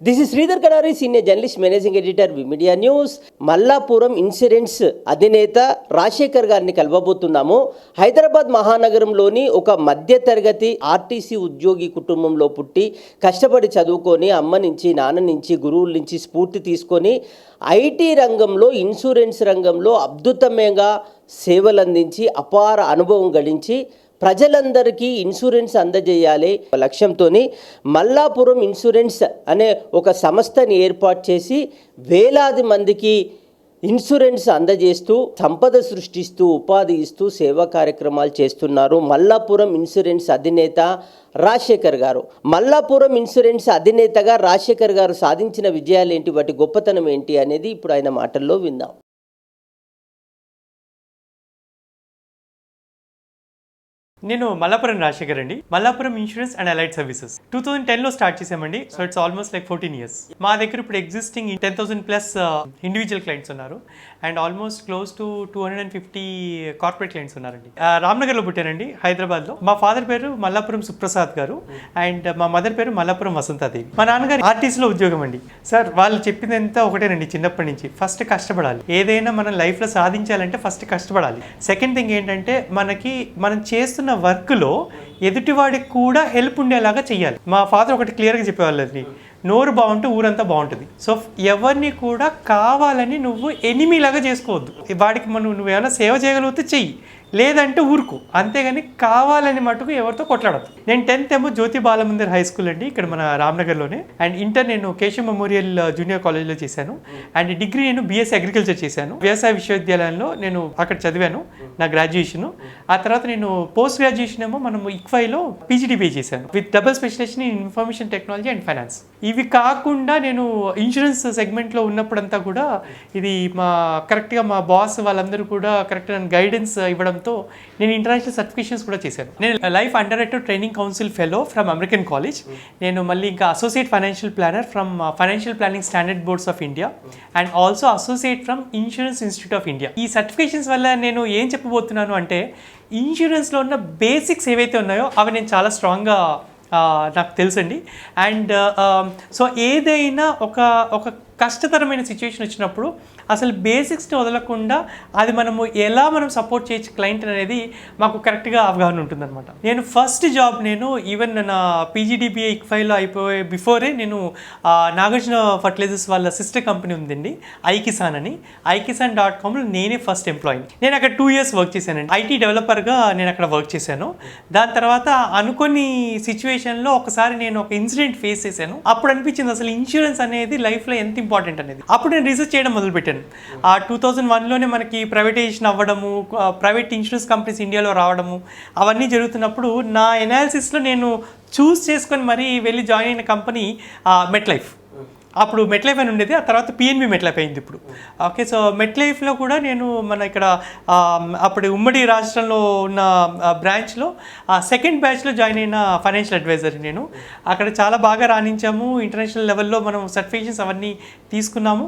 This is Sridhar Kadari senior journalist managing editor media news Mallapuram insurance అధినేత రాజశేఖర్ గారిని కలవబోతున్నాము. హైదరాబాద్ మహానగరంలోని ఒక మధ్యతరగతి ఆర్టీసీ ఉద్యోగి కుటుంబంలో పుట్టి కష్టపడి చదువుకొని అమ్మ నుంచి నాన్న నుంచి గురువుల నుంచి స్ఫూర్తి తీసుకొని ఐటీ రంగంలో ఇన్సూరెన్స్ రంగంలో అద్భుతమైన సేవలందించి అపార అనుభవం గడించి ప్రజలందరికీ ఇన్సూరెన్స్ అందజేయాలి లక్ష్యంతో మల్లాపురం ఇన్సూరెన్స్ అనే ఒక సంస్థని ఏర్పాటు చేసి వేలాది మందికి ఇన్సూరెన్స్ అందజేస్తూ సంపద సృష్టిస్తూ ఉపాధి ఇస్తూ సేవా కార్యక్రమాలు చేస్తున్నారు మల్లాపురం ఇన్సూరెన్స్ అధినేత రాజశేఖర్ గారు. మల్లాపురం ఇన్సూరెన్స్ అధినేతగా రాజశేఖర్ గారు సాధించిన విజయాలు ఏంటి వాటి గొప్పతనం ఏంటి? అనేది ఇప్పుడు ఆయన మాటల్లో విందాం. నేను మల్లాపురం రాజశేఖర్ అండి. Mallapuram insurance and allied services two thousand టెన్లో స్టార్ట్ చేసామండి so it's almost like fourteen years మా దగ్గర ఇప్పుడు existing ten thousand plus individual clients ఉన్నారు. And almost close to two hundred and fifty corporate clients ఉన్నారండి. Uh, రామ్నగర్ రామ్నగర్లో పుట్టానండి హైదరాబాద్లో మా ఫాదర్ పేరు మల్లాపురం సుప్రసాద్ గారు. అండ్ మా మదర్ పేరు మల్లాపురం వసంతాదేవి. మా నాన్నగారు ఆర్టీసీలో ఉద్యోగం అండి. సార్ వాళ్ళు చెప్పిందంతా ఒకటేనండి చిన్నప్పటి నుంచి. ఫస్ట్ కష్టపడాలి. ఏదైనా మనం లైఫ్లో సాధించాలంటే ఫస్ట్ కష్టపడాలి. సెకండ్ థింగ్ ఏంటంటే మనకి మనం చేస్తున్న వర్క్లో ఎదుటివాడికి కూడా హెల్ప్ ఉండేలాగా చేయాలి మా ఫాదర్ ఒకటి క్లియర్గా చెప్పేవాళ్ళని నోరు బాగుంటే ఊరంతా బాగుంటుంది. సో ఎవరిని కూడా కావాలని నువ్వు ఎనిమిలాగా చేసుకోవద్దు. వాడికి మనం నువ్వు ఏమైనా సేవ చేయగలిగితే చెయ్యి. లేదంటే ఊరుకు. అంతేగాని కావాలని మటుకు ఎవరితో కొట్లాడద్దు. నేను టెన్త్ ఏమో జ్యోతి బాలమందిర్ హై స్కూల్ అండి ఇక్కడ మన రామ్నగర్లోనే. అండ్ ఇంటర్ నేను కేశవ మెమోరియల్ జూనియర్ కాలేజ్లో చేశాను. అండ్ డిగ్రీ నేను బీఎస్సీ అగ్రికల్చర్ చేశాను. వ్యవసాయ విశ్వవిద్యాలయంలో నేను అక్కడ చదివాను నా గ్రాడ్యుయేషన్. ఆ తర్వాత నేను పోస్ట్ గ్రాడ్యుయేషన్ ఏమో మనం ఇక్వైలో పీజీడీబీ చేశాను. With double specialisation in information technology and finance. ఇవి కాకుండా నేను ఇన్సూరెన్స్ సెగ్మెంట్లో ఉన్నప్పుడంతా కూడా ఇది మా కరెక్ట్గా మా బాస్ వాళ్ళందరూ కూడా కరెక్ట్ నన్ను గైడెన్స్ ఇవ్వడం ఇవ్వడంతో నేను ఇంటర్నేషనల్ సర్టిఫికేషన్స్ కూడా చేశాను. నేను life under training council fellow from American college నేను మళ్ళీ ఇంకా associate financial planner from financial planning standard boards of India and also associate from insurance institute of India ఈ సర్టిఫికేషన్స్ వల్ల నేను ఏం చెప్పబోతున్నాను అంటే ఇన్సూరెన్స్లో ఉన్న బేసిక్స్ ఏవైతే ఉన్నాయో అవి నేను చాలా స్ట్రాంగ్గా నాకు తెలుసండి. అండ్ సో uh, um, ఏదైనా ఒక ఒక కష్టతరమైన సిచ్యువేషన్ వచ్చినప్పుడు అసలు బేసిక్స్ని వదలకుండా అది మనము ఎలా మనం సపోర్ట్ చేయొచ్చు క్లయింట్ అనేది మాకు కరెక్ట్గా అవగాహన ఉంటుందన్నమాట. నేను ఫస్ట్ జాబ్ నేను ఈవెన్ నా పీజీడీబీఏ ఇక్ఫైలో అయిపోయే బిఫోరే నేను నాగార్జున ఫర్టిలైజర్స్ వాళ్ళ సిస్టర్ కంపెనీ ఉందండి ఐకిసాన్ అని. ఐకిసాన్ డాట్ కామ్లో నేనే ఫస్ట్ ఎంప్లాయీని నేను అక్కడ టూ ఇయర్స్ వర్క్ చేశానండి. ఐటీ డెవలపర్గా నేను అక్కడ వర్క్ చేశాను. దాని తర్వాత అనుకోని సిచ్యువేషన్లో ఒకసారి నేను ఒక ఇన్సిడెంట్ ఫేస్ చేశాను. అప్పుడు అనిపించింది అసలు ఇన్సూరెన్స్ అనేది లైఫ్లో ఎంత ఇంపార్టెంట్ అనేది. అప్పుడు నేను రీసెర్చ్ చేయడం మొదలుపెట్టాను. ఆ టూ థౌజండ్ వన్లోనే మనకి ప్రైవేటైజేషన్ అవ్వడము ప్రైవేట్ ఇన్సూరెన్స్ కంపెనీస్ ఇండియాలో రావడము అవన్నీ జరుగుతున్నప్పుడు నా ఎనాలిసిస్లో నేను చూస్ చేసుకొని మరీ వెళ్ళి జాయిన్ అయిన కంపెనీ మెట్ లైఫ్ అప్పుడు మెట్ లైఫ్ అని ఉండేది ఆ తర్వాత పిఎన్బి మెట్ లైఫ్ అయింది ఇప్పుడు. ఓకే సో మెట్ లైఫ్లో కూడా నేను మన ఇక్కడ ఆ, అప్పుడు ఉమ్మడి రాష్ట్రంలో ఉన్న బ్రాంచ్లో సెకండ్ బ్యాచ్లో జాయిన్ అయిన ఫైనాన్షియల్ అడ్వైజర్ నేను. అక్కడ చాలా బాగా రాణించాము. ఇంటర్నేషనల్ లెవెల్లో మనం సర్టిఫికేషన్స్ అవన్నీ తీసుకున్నాము.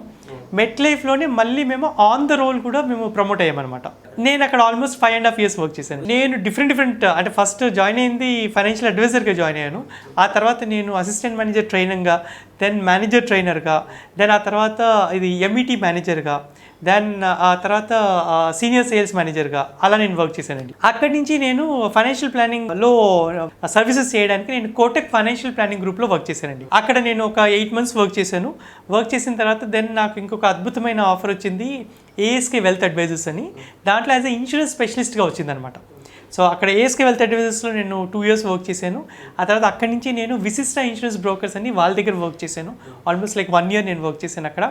మెట్ లైఫ్లోనే మళ్ళీ మేము ఆన్ ద రోల్ కూడా మేము ప్రమోట్ అయ్యామన్నమాట. నేను అక్కడ almost five and half years work చేశాను. నేను డిఫరెంట్ డిఫరెంట్ uh, అంటే ఫస్ట్ జాయిన్ అయింది ఫైనాన్షియల్ అడ్వైజర్గా జాయిన్ అయ్యాను. ఆ తర్వాత నేను అసిస్టెంట్ మేనేజర్ ట్రైనింగ్గా దెన్ మేనేజర్ ట్రైనర్గా దెన్ ఆ తర్వాత ఇది ఎంఈటీ మేనేజర్గా దెన్ ఆ తర్వాత సీనియర్ సేల్స్ మేనేజర్గా అలా నేను వర్క్ చేశానండి. అక్కడి నుంచి నేను ఫైనాన్షియల్ ప్లానింగ్లో సర్వీసెస్ చేయడానికి నేను కోటెక్ ఫైనాన్షియల్ ప్లానింగ్ గ్రూప్లో వర్క్ చేశానండి. అక్కడ నేను ఒక ఎయిట్ మంత్స్ వర్క్ చేశాను. వర్క్ చేసిన తర్వాత దెన్ నాకు ఇంకొక అద్భుతమైన ఆఫర్ వచ్చింది ఏఎస్కే వెల్త్ అడ్వైజర్స్ అని. దాంట్లో యాజ్ అ ఇన్సూరెన్స్ స్పెషలిస్ట్గా వచ్చిందనమాట సో అక్కడ ఏఎస్కే వెల్త్ అడ్వైజర్స్లో నేను టూ ఇయర్స్ వర్క్ చేశాను. ఆ తర్వాత అక్కడి నుంచి నేను విశిష్ట ఇన్సూరెన్స్ బ్రోకర్స్ అని వాళ్ళ దగ్గర వర్క్ చేశాను. ఆల్మోస్ట్ లైక్ వన్ ఇయర్ నేను వర్క్ చేశాను అక్కడ.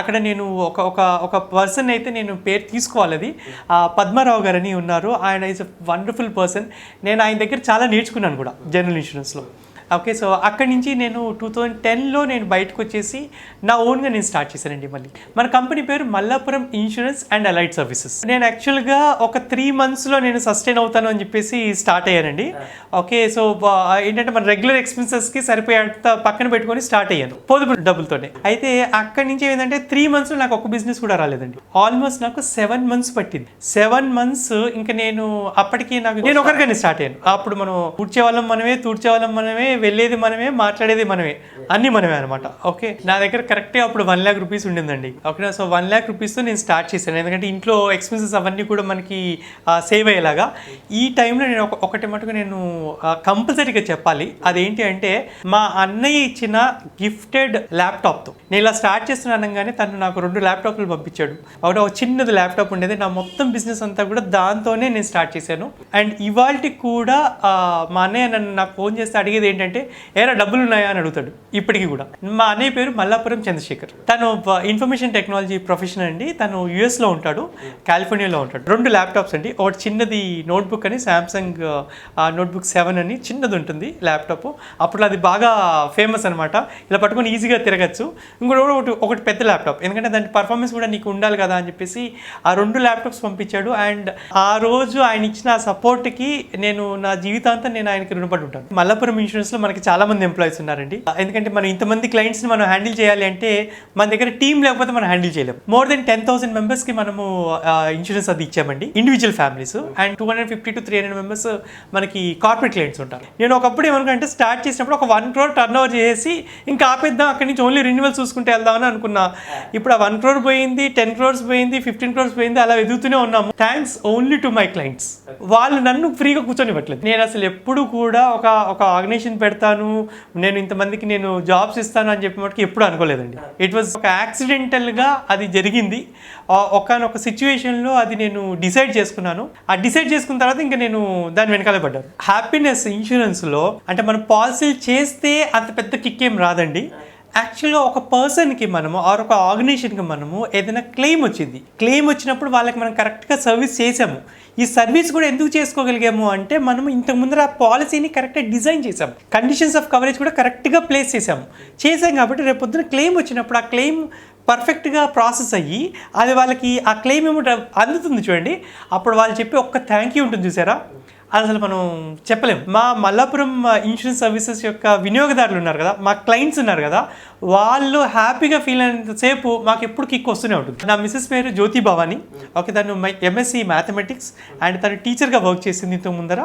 అక్కడ నేను ఒక ఒక ఒక పర్సన్ అయితే నేను పేరు తీసుకోవాలి అది. పద్మారావు గారు అని ఉన్నారు. ఆయన ఈజ్ అ వండర్ఫుల్ పర్సన్ నేను ఆయన దగ్గర చాలా నేర్చుకున్నాను కూడా జనరల్ ఇన్సూరెన్స్లో ఓకే సో అక్కడి నుంచి నేను టూ థౌజండ్ టెన్లో నేను బయటకు వచ్చేసి నా ఓన్గా నేను స్టార్ట్ చేశానండి మళ్ళీ. మన కంపెనీ పేరు Mallapuram insurance and allied services నేను యాక్చువల్గా ఒక త్రీ మంత్స్లో నేను సస్టైన్ అవుతాను అని చెప్పేసి స్టార్ట్ అయ్యానండి. ఓకే సో ఏంటంటే మన రెగ్యులర్ ఎక్స్పెన్సెస్కి సరిపోయేంత పక్కన పెట్టుకొని స్టార్ట్ అయ్యాను. పొదుపు డబ్బులతోనే. అయితే అక్కడి నుంచి ఏంటంటే త్రీ మంత్స్లో నాకు ఒక బిజినెస్ కూడా రాలేదండి. ఆల్మోస్ట్ నాకు సెవెన్ మంత్స్ పట్టింది. సెవెన్ మంత్స్ ఇంకా నేను అప్పటికి నాకు నేను ఒకరిగానే స్టార్ట్ అయ్యాను. అప్పుడు మనం తుడిచే వాళ్ళం మనమే తుడిచే వాళ్ళం మనమే వెళ్ళేది మనమే మాట్లాడేది మనమే. అన్ని మనమే అనమాట ఓకే? నా దగ్గర కరెక్ట్గా అప్పుడు వన్ ల్యాక్ రూపీస్ ఉండిందండి. ఓకే సో వన్ ల్యాక్ రూపీస్తో నేను స్టార్ట్ చేశాను. ఎందుకంటే ఇంట్లో ఎక్స్పెన్సెస్ అవన్నీ కూడా మనకి సేవ్ అయ్యేలాగా. ఈ టైంలో నేను ఒక ఒకటి మటుకు నేను కంపల్సరీగా చెప్పాలి. అదేంటి అంటే మా అన్నయ్య ఇచ్చిన గిఫ్టెడ్ ల్యాప్టాప్తో నేను ఇలా స్టార్ట్ చేస్తున్నాను అనగానే తను నాకు రెండు ల్యాప్టాప్లు పంపించాడు. ఒకటి ఒక చిన్నది ల్యాప్టాప్ ఉండేది. నా మొత్తం బిజినెస్ అంతా కూడా దాంతోనే నేను స్టార్ట్ చేశాను. అండ్ ఇవాళకి కూడా మా అన్నయ్య నన్ను నాకు ఫోన్ చేస్తే అడిగేది ఏంటంటే ఏరా డబ్బులు ఉన్నాయా అని అడుగుతాడు. ఇప్పటికీ కూడా. మా అన్నయ్య పేరు మల్లాపురం చంద్రశేఖర్. తను ఇన్ఫర్మేషన్ టెక్నాలజీ ప్రొఫెషనల్ అండి. తను యుఎస్లో ఉంటాడు కాలిఫోర్నియాలో ఉంటాడు. రెండు ల్యాప్టాప్స్ అండి. ఒకటి చిన్నది నోట్బుక్ అని సామ్సంగ్ నోట్బుక్ సెవెన్ అని. చిన్నది ఉంటుంది ల్యాప్టాప్. అప్పుడు అది బాగా ఫేమస్ అనమాట ఇలా పట్టుకొని ఈజీగా తిరగచ్చు. ఇంకోటి కూడా ఒకటి ఒకటి పెద్ద ల్యాప్టాప్. ఎందుకంటే దాని పర్ఫార్మెన్స్ కూడా నీకు ఉండాలి కదా అని చెప్పేసి ఆ రెండు ల్యాప్టాప్స్ పంపించాడు. అండ్ ఆ రోజు ఆయన ఇచ్చిన ఆ సపోర్ట్కి నేను నా జీవితాంతం నేను ఆయనకి రుణపడి ఉంటాను. మల్లపురం ఇన్సూరెన్స్లో మనకి చాలా మంది ఎంప్లాయీస్ ఉన్నారండి. ఎందుకంటే మనం ఇంతమంది క్లయింట్స్ని మనం హ్యాండిల్ చేయాలి అంటే మన దగ్గర టీం లేకపోతే మనం హ్యాండిల్ చేయలేం. మోర్ దెన్ టెన్ థౌసండ్ మెంబర్స్కి మనము ఇన్సూరెన్స్ అది ఇచ్చామండి. Individual families and two hundred fifty to three hundred members మనకి కార్పొరేట్ క్లయింట్స్ ఉంటారు. నేను ఒకప్పుడు ఏమనుకుంటే స్టార్ట్ చేసినప్పుడు ఒక వన్ క్రోర్ టర్న్ ఓవర్ చేసి ఇంకా ఆపేద్దాం అక్కడి నుంచి ఓన్లీ రెన్యువల్ చూసుకుంటే వెళ్దామని అనుకున్నా. ఇప్పుడు ఆ వన్ క్రోర్ పోయింది టెన్ క్రోర్స్ పోయింది ఫిఫ్టీన్ క్రోర్స్ పోయింది అలా ఎదుగుతూనే ఉన్నాము. Thanks only to my clients వాళ్ళు నన్ను ఫ్రీగా కూర్చొనివ్వట్లేదు. నేను అసలు ఎప్పుడు కూడా ఒక ఒక ఆర్గనైజేషన్ పెడతాను నేను ఇంతమందికి నేను జాబ్స్ ఇస్తాను అని చెప్పి మటుకు ఎప్పుడు అనుకోలేదండి. ఇట్ వాజ్ ఒక యాక్సిడెంటల్గా అది జరిగింది. ఒకనొక సిచ్యువేషన్లో అది నేను డిసైడ్ చేసుకున్నాను. ఆ డిసైడ్ చేసుకున్న తర్వాత ఇంకా నేను దాని వెనకాల పడ్డాను. హ్యాపీనెస్ ఇన్సూరెన్స్లో అంటే మనం పాలసీలు చేస్తే అంత పెద్ద కిక్ ఏం రాదండి. యాక్చువల్గా ఒక పర్సన్కి మనము ఆర్ ఒక ఆర్గనైజేషన్కి మనము ఏదైనా క్లెయిమ్ వచ్చింది. క్లెయిమ్ వచ్చినప్పుడు వాళ్ళకి మనం కరెక్ట్గా సర్వీస్ చేసాము. ఈ సర్వీస్ కూడా ఎందుకు చేసుకోగలిగాము అంటే మనం ఇంతకు ముందర ఆ పాలసీని కరెక్ట్గా డిజైన్ చేసాం కండిషన్స్ ఆఫ్ కవరేజ్ కూడా కరెక్ట్గా ప్లేస్ చేసాము. చేసాం కాబట్టి రేపు పొద్దున క్లెయిమ్ వచ్చినప్పుడు ఆ క్లెయిమ్ పర్ఫెక్ట్గా ప్రాసెస్ అయ్యి అది వాళ్ళకి ఆ క్లెయిమ్ ఏమో అందుతుంది చూడండి. అప్పుడు వాళ్ళు చెప్పి ఒక్క థ్యాంక్ యూ ఉంటుంది చూసారా? అసలు మనం చెప్పలేం. మా మల్లాపురం ఇన్సూరెన్స్ సర్వీసెస్ యొక్క వినియోగదారులు ఉన్నారు కదా మా క్లయింట్స్ ఉన్నారు కదా వాళ్ళు హ్యాపీగా ఫీల్ అయినంతసేపు మాకు ఎప్పుడు కిక్ వస్తూనే ఉంటుంది. నా మిస్సెస్ పేరు జ్యోతి భవాని. ఓకే తను ఎంఎస్సి మ్యాథమెటిక్స్ అండ్ తను టీచర్గా వర్క్ చేసింది ఇంత ముందర.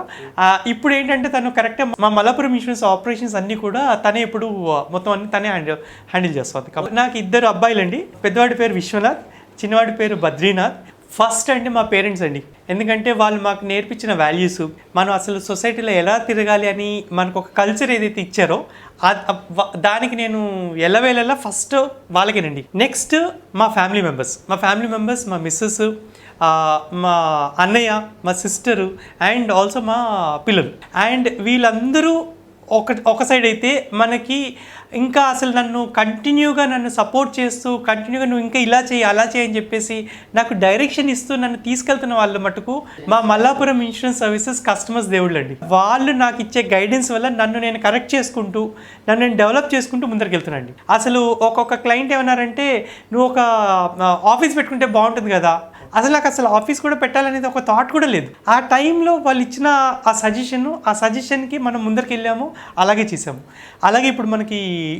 ఇప్పుడు ఏంటంటే తను కరెక్ట్గా మా మల్లాపురం ఇన్సూరెన్స్ ఆపరేషన్స్ అన్నీ కూడా తనే ఇప్పుడు మొత్తం అన్ని తనే హ్యాండిల్ హ్యాండిల్ చేస్తుంది. కాబట్టి నాకు ఇద్దరు అబ్బాయిలండి. పెద్దవాడి పేరు విశ్వనాథ్ చిన్నవాడి పేరు బద్రీనాథ్. ఫస్ట్ అంటే మా పేరెంట్స్ అండి. ఎందుకంటే వాళ్ళు మాకు నేర్పించిన వాల్యూస్ మనం అసలు సొసైటీలో ఎలా తిరగాలి అని మనకు ఒక కల్చర్ ఏదైతే ఇచ్చారో దానికి నేను ఎల్లవేళలా ఫస్ట్ వాళ్ళకేనండి. నెక్స్ట్ మా ఫ్యామిలీ మెంబర్స్ మా ఫ్యామిలీ మెంబర్స్ మా మిస్సెస్ మా అన్నయ్య మా సిస్టరు అండ్ ఆల్సో మా పిల్లలు. అండ్ వీళ్ళందరూ ఒక ఒక సైడ్ అయితే మనకి ఇంకా అసలు నన్ను కంటిన్యూగా నన్ను సపోర్ట్ చేస్తూ కంటిన్యూగా నువ్వు ఇంకా ఇలా చేయి అలా చేయి అని చెప్పేసి నాకు డైరెక్షన్ ఇస్తూ నన్ను తీసుకెళ్తున్న వాళ్ళ మటుకు మా మల్లాపురం ఇన్సూరెన్స్ సర్వీసెస్ కస్టమర్స్ దేవుళ్ళు అండి వాళ్ళు నాకు ఇచ్చే గైడెన్స్ వల్ల నన్ను నేను కరెక్ట్ చేసుకుంటూ నన్ను నేను డెవలప్ చేసుకుంటూ ముందరికి వెళ్తున్నాండి అసలు ఒక్కొక్క క్లయింట్ ఏమన్నారంటే నువ్వు ఒక ఆఫీస్ పెట్టుకుంటే బాగుంటుంది కదా అసలు నాకు అసలు ఆఫీస్ కూడా పెట్టాలనేది ఒక థాట్ కూడా లేదు. ఆ టైంలో వాళ్ళు ఇచ్చిన ఆ సజెషన్ ఆ సజెషన్కి మనం ముందరికి వెళ్ళాము అలాగే చేసాము అలాగే ఇప్పుడు మనకి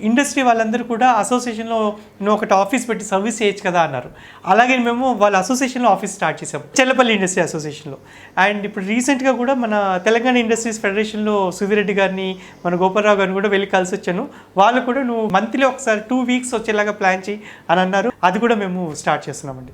ఇండస్ట్రీ వాళ్ళందరూ కూడా అసోసియేషన్లో నువ్వు ఒకటి ఆఫీస్ పెట్టి సర్వీస్ చేయొచ్చు కదా అన్నారు. అలాగే మేము వాళ్ళ అసోసియేషన్లో ఆఫీస్ స్టార్ట్ చేసాము చెల్లపల్లి ఇండస్ట్రీ అసోసియేషన్లో అండ్ ఇప్పుడు రీసెంట్గా కూడా మన తెలంగాణ ఇండస్ట్రీస్ ఫెడరేషన్లో సుధిరెడ్డి గారిని మన గోపాలరావు గారిని కూడా వెళ్ళి కలిసి వచ్చాను. వాళ్ళు కూడా నువ్వు మంత్లీ ఒకసారి టూ వీక్స్ వచ్చేలాగా ప్లాన్ చేయి అని అన్నారు. అది కూడా మేము స్టార్ట్ చేస్తున్నామండి.